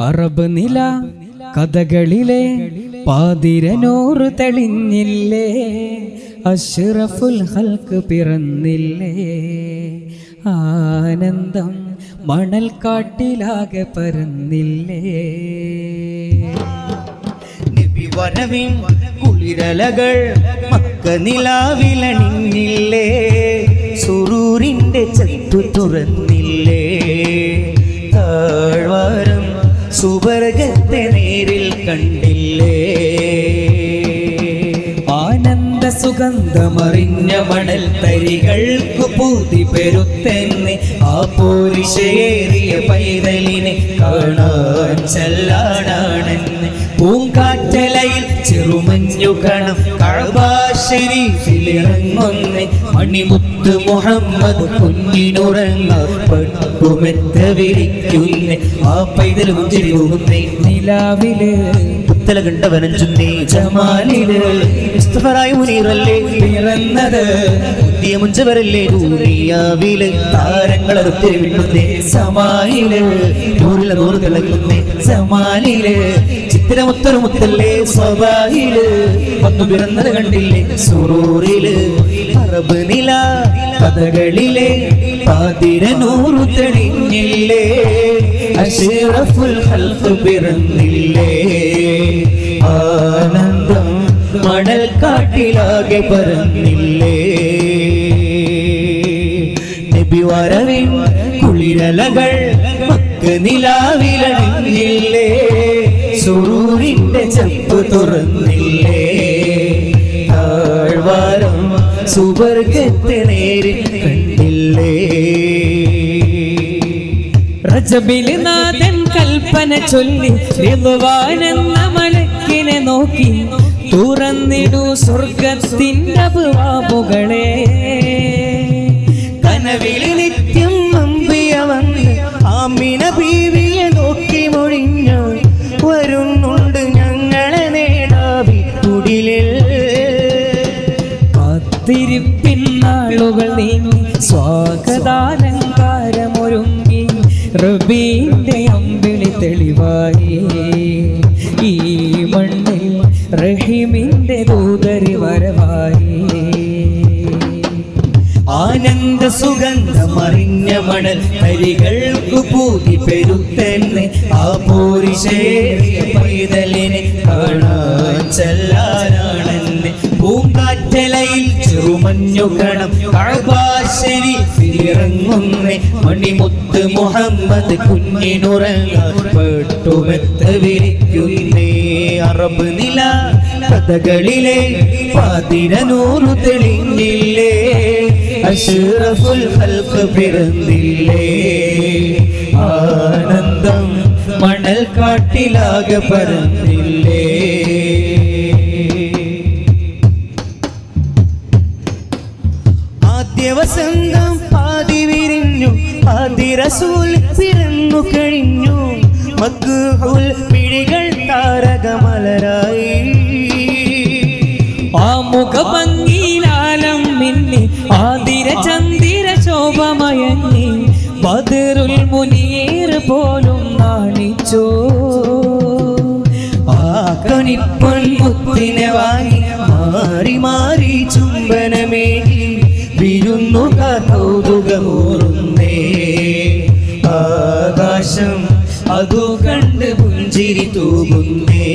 Arab നില കഥകളിലെ പാതിരനൂറ് തെളിഞ്ഞില്ലേ? അഷ്റഫുൽ ഹൽക്ക് പിറന്നില്ലേ? ആനന്ദം മണൽക്കാട്ടിലാകെ പരന്നില്ലേ? വരവിൻ കുളിരലകൾ മക്ക നിലാവിലണിഞ്ഞില്ലേ സുറൂരിന്റെ ചത്തു തുറന്നില്ലേ? കണ്ടില്ലേ? ആനന്ദ സുഗന്ധമറിഞ്ഞ മണൽ തരികൾക്കു പൂതി പെരുത്തെന്ന്. ആ പോരിശേറിയ പൈതലിനെ കാണാൻ ചെല്ലാനാണെന്ന്. പൂങ്കാറ്റലയിൽ ചെറുമഞ്ഞു കണം കഴബാശരീഫിലിറങ്ങുന്ന മണിമുത്ത് മുഹമ്മദ് കുഞ്ഞിനുറങ്ങ പെട്ടുമെത്ത വിരിക്കുന്ന. ആ പൈതൽ മുഞ്ചിരി പോകുന്നേ നിലാവിൽ മുത്തല കണ്ടവനഞ്ചുന്നേ ജമാലിൽ. മുസ്തഫറായി മുനീറല്ലേ പിറന്നത്. പുതിയ മുഞ്ചവരല്ലേ ദൂരിയാവിൽ താരങ്ങളെ വിട്ടുന്നേ സമായിൽ നൂറിലെ നൂറ് തിളങ്ങുന്നേ സമാലിൽ ചിത്തിരമുത്തൊരു മുത്തല്ലേ വന്നു പിറന്നത് കണ്ടില്ലേ? സുറൂറിൽ അറബ് നില കഥകളിലെ പാതിര നൂറു തെളിഞ്ഞില്ലേ? അഷറഫുൽ ഹൽഫ് പിറന്നില്ലേ? ആനന്ദം മണൽ കാട്ടിലാകെ പറന്നില്ലേ നബി വരവിൻ കുളിരലകൾ മക്ക സുറൂരിന്റെ ചെപ്പ് തുറന്നില്ലേ? താഴ്വാരം സുവർഗത്തെ നേരിൽ കണ്ടില്ലേ? നാഥൻ കൽപ്പന ചൊല്ലി ഋതുവാനെന്ന മലക്കിനെ നോക്കി തുറന്നിടൂ സ്വർഗത്തിന്റെ കനവിൽ സ്വാഗതാലങ്കാരമൊരുങ്ങി റബീന്റെ അമ്പിളി തെളിവായി. ഈ മണ്ണിൽ റഹിമിന്റെ ദൂതരി വരവായി. ആനന്ദ സുഗന്ധമറിഞ്ഞ മണൽ ഹരികൾക്കു പൂതി പെരുത്തന്നെ. ആ പൂരിശേ പൈതലിനെ കാണാൻ ചെല്ലാനാണെന്ന് ചെറുമഞ്ഞു കഴപാശരി ഇറങ്ങുന്ന മണിമുത്ത് മുഹമ്മദ് കുഞ്ഞിനുറങ്ങാൻ പെട്ടുമെത്ത വിരിക്കുന്നേ. അറബ് നില കഥകളിലെ പാതിരനൂറു തെളിഞ്ഞില്ലേ. അഷറഫുൽ ഹൽക്ക് പിറന്നില്ലേ. ആനന്ദം മണൽ കാട്ടിലാകെ പറന്നില്ലേ നാം പാതി വിരിഞ്ഞു പാതി റസൂൽ പിറന്നു കഴിഞ്ഞു. മക്കുൽ പിഴികൾ താരകമലരായി. ആ മുഖഭംഗിയിലാലം മിന്നി ആതിര ചന്ദിര ശോഭമയങ്ങി ബദറുൽ മുനീർ പോലും നാണിച്ചു. ആ മുത്തിനെ വാങ്ങി മാറി മാറി ചുംബനമേകി. വിരുന്നു കൗതുകമൂറുന്നേ ആകാശം അതു കണ്ട് പുഞ്ചിരി തൂകുന്നേ.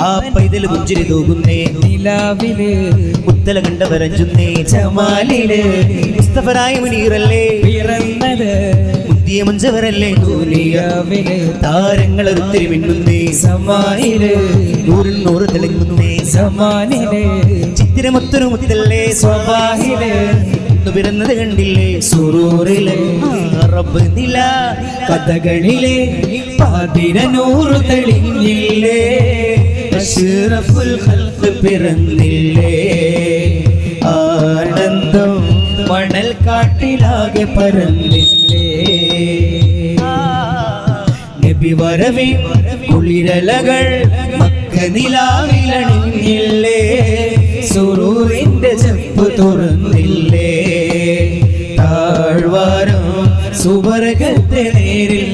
ആ പൈതൽ പുഞ്ചിരി തൂകുന്നേ. നിലാവിൽ മുത്തല കണ്ടവരഞ്ചുന്നേ ചമാലിൽ മുസ്തഫരായ മുനീറല്ലേ. പിറന്നത് മുന്തിയ മഞ്ചവരല്ലേ താരങ്ങൾ ഒത്തിരി മിന്നുന്നേ. സമാനിൽ നൂറിൽ നൂറ് തെളിങ്ങുന്നേ സമാനിൽ ചിത്തിരമൊത്തൊരു മുത്തല്ലേ? സ്വഭാഹിൽ പിറന്നത് കണ്ടില്ലേ? സുറൂറിലെ റബ്ബ് നില. കഥകളിലെ പതിനൂറ് തെളിഞ്ഞില്ലേ. അഷ്റഫുൽ ഖൽഖ് പിറന്നില്ലേ. മണൽ കാട്ടിലാകെ പരന്നില്ലേ? നബി വരവി കുളിരലകൾ മക്കനിലാവിലണിഞ്ഞില്ലേ? സുറൂറിന്റെ ചെപ്പ് തുറന്നില്ലേ? താഴ്വാരം സുവർഗത്തെ നേരിൽ